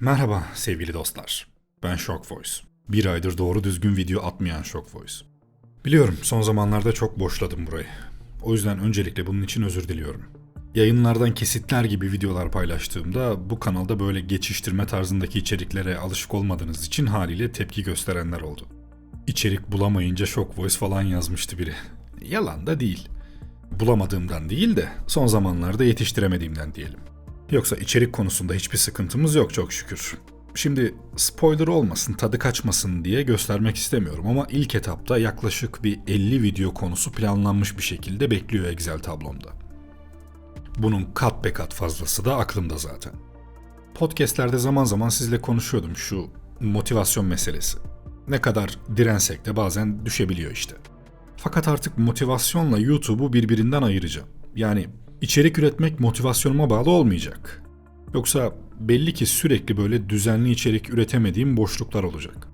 Merhaba sevgili dostlar. Ben Shock Voice. Bir aydır doğru düzgün video atmayan Shock Voice. Biliyorum son zamanlarda çok boşladım burayı. O yüzden öncelikle bunun için özür diliyorum. Yayınlardan kesitler gibi videolar paylaştığımda bu kanalda böyle geçiştirme tarzındaki içeriklere alışık olmadığınız için haliyle tepki gösterenler oldu. İçerik bulamayınca Shock Voice falan yazmıştı biri. Yalan da değil. Bulamadığımdan değil de son zamanlarda yetiştiremediğimden diyelim. Yoksa içerik konusunda hiçbir sıkıntımız yok çok şükür. Şimdi spoiler olmasın, tadı kaçmasın diye göstermek istemiyorum ama ilk etapta yaklaşık bir 50 video konusu planlanmış bir şekilde bekliyor Excel tablomda. Bunun kat be kat fazlası da aklımda zaten. Podcast'lerde zaman zaman sizle konuşuyordum şu motivasyon meselesi. Ne kadar dirensek de bazen düşebiliyor işte. Fakat artık motivasyonla YouTube'u birbirinden ayıracağım. Yani içerik üretmek motivasyonuma bağlı olmayacak. Yoksa belli ki sürekli böyle düzenli içerik üretemediğim boşluklar olacak.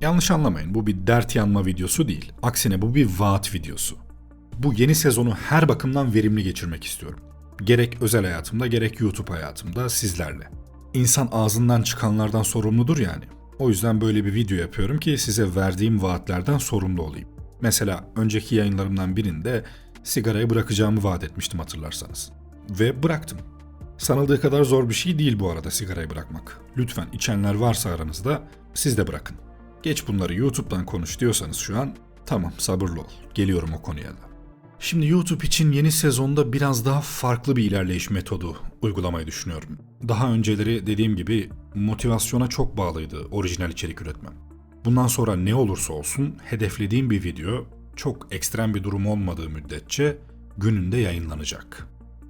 Yanlış anlamayın bu bir dert yanma videosu değil. Aksine bu bir vaat videosu. Bu yeni sezonu her bakımdan verimli geçirmek istiyorum. Gerek özel hayatımda gerek YouTube hayatımda sizlerle. İnsan ağzından çıkanlardan sorumludur yani. O yüzden böyle bir video yapıyorum ki size verdiğim vaatlerden sorumlu olayım. Mesela önceki yayınlarımdan birinde sigarayı bırakacağımı vaat etmiştim hatırlarsanız. Ve bıraktım. Sanıldığı kadar zor bir şey değil bu arada sigarayı bırakmak. Lütfen içenler varsa aranızda siz de bırakın. Geç bunları YouTube'dan konuş diyorsanız şu an tamam sabırlı ol. Geliyorum o konuya da. Şimdi YouTube için yeni sezonda biraz daha farklı bir ilerleyiş metodu uygulamayı düşünüyorum. Daha önceleri dediğim gibi motivasyona çok bağlıydı orijinal içerik üretmem. Bundan sonra ne olursa olsun hedeflediğim bir video çok ekstrem bir durum olmadığı müddetçe gününde yayınlanacak.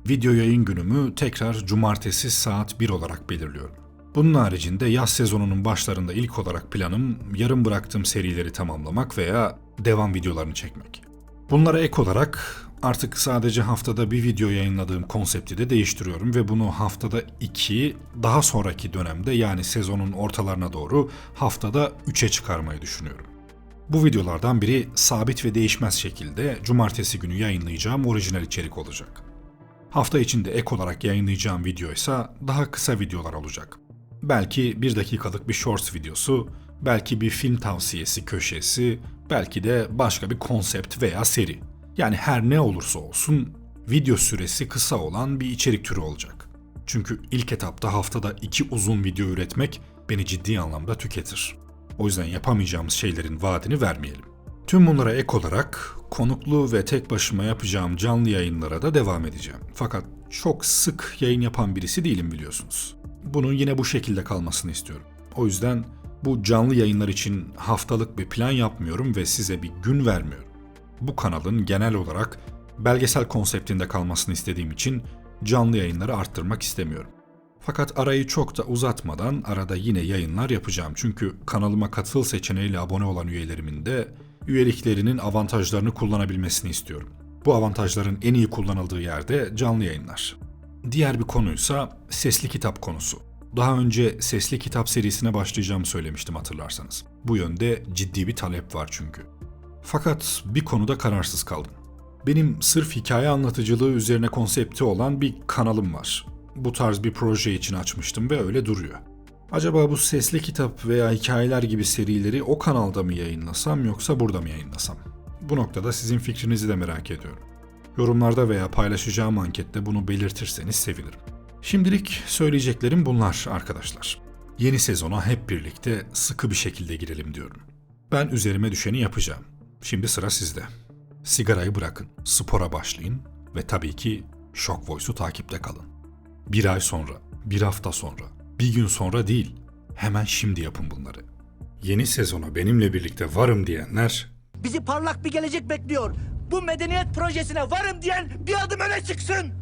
Video yayın günümü tekrar cumartesi saat 1 olarak belirliyorum. Bunun haricinde yaz sezonunun başlarında ilk olarak planım yarım bıraktığım serileri tamamlamak veya devam videolarını çekmek. Bunlara ek olarak artık sadece haftada bir video yayınladığım konsepti de değiştiriyorum ve bunu haftada 2, daha sonraki dönemde yani sezonun ortalarına doğru haftada 3'e çıkarmayı düşünüyorum. Bu videolardan biri sabit ve değişmez şekilde cumartesi günü yayınlayacağım orijinal içerik olacak. Hafta içinde ek olarak yayınlayacağım video ise daha kısa videolar olacak. Belki bir dakikalık bir shorts videosu, belki bir film tavsiyesi köşesi, belki de başka bir konsept veya seri. Yani her ne olursa olsun video süresi kısa olan bir içerik türü olacak. Çünkü ilk etapta haftada iki uzun video üretmek beni ciddi anlamda tüketir. O yüzden yapamayacağımız şeylerin vaadini vermeyelim. Tüm bunlara ek olarak konuklu ve tek başıma yapacağım canlı yayınlara da devam edeceğim. Fakat çok sık yayın yapan birisi değilim biliyorsunuz. Bunun yine bu şekilde kalmasını istiyorum. O yüzden bu canlı yayınlar için haftalık bir plan yapmıyorum ve size bir gün vermiyorum. Bu kanalın genel olarak belgesel konseptinde kalmasını istediğim için canlı yayınları arttırmak istemiyorum. Fakat arayı çok da uzatmadan arada yine yayınlar yapacağım. Çünkü kanalıma katıl seçeneğiyle abone olan üyelerimin de üyeliklerinin avantajlarını kullanabilmesini istiyorum. Bu avantajların en iyi kullanıldığı yerde canlı yayınlar. Diğer bir konuysa sesli kitap konusu. Daha önce sesli kitap serisine başlayacağımı söylemiştim hatırlarsanız. Bu yönde ciddi bir talep var çünkü. Fakat bir konuda kararsız kaldım. Benim sırf hikaye anlatıcılığı üzerine konsepti olan bir kanalım var. Bu tarz bir proje için açmıştım ve öyle duruyor. Acaba bu sesli kitap veya hikayeler gibi serileri o kanalda mı yayınlasam yoksa burada mı yayınlasam? Bu noktada sizin fikrinizi de merak ediyorum. Yorumlarda veya paylaşacağım ankette bunu belirtirseniz sevinirim. Şimdilik söyleyeceklerim bunlar arkadaşlar. Yeni sezona hep birlikte sıkı bir şekilde girelim diyorum. Ben üzerime düşeni yapacağım. Şimdi sıra sizde. Sigarayı bırakın, spora başlayın ve tabii ki Shock Voice'u takipte kalın. Bir ay sonra, bir hafta sonra, bir gün sonra değil, hemen şimdi yapın bunları. Yeni sezona benimle birlikte varım diyenler Bizi parlak bir gelecek bekliyor. Bu medeniyet projesine varım diyen bir adım öne çıksın.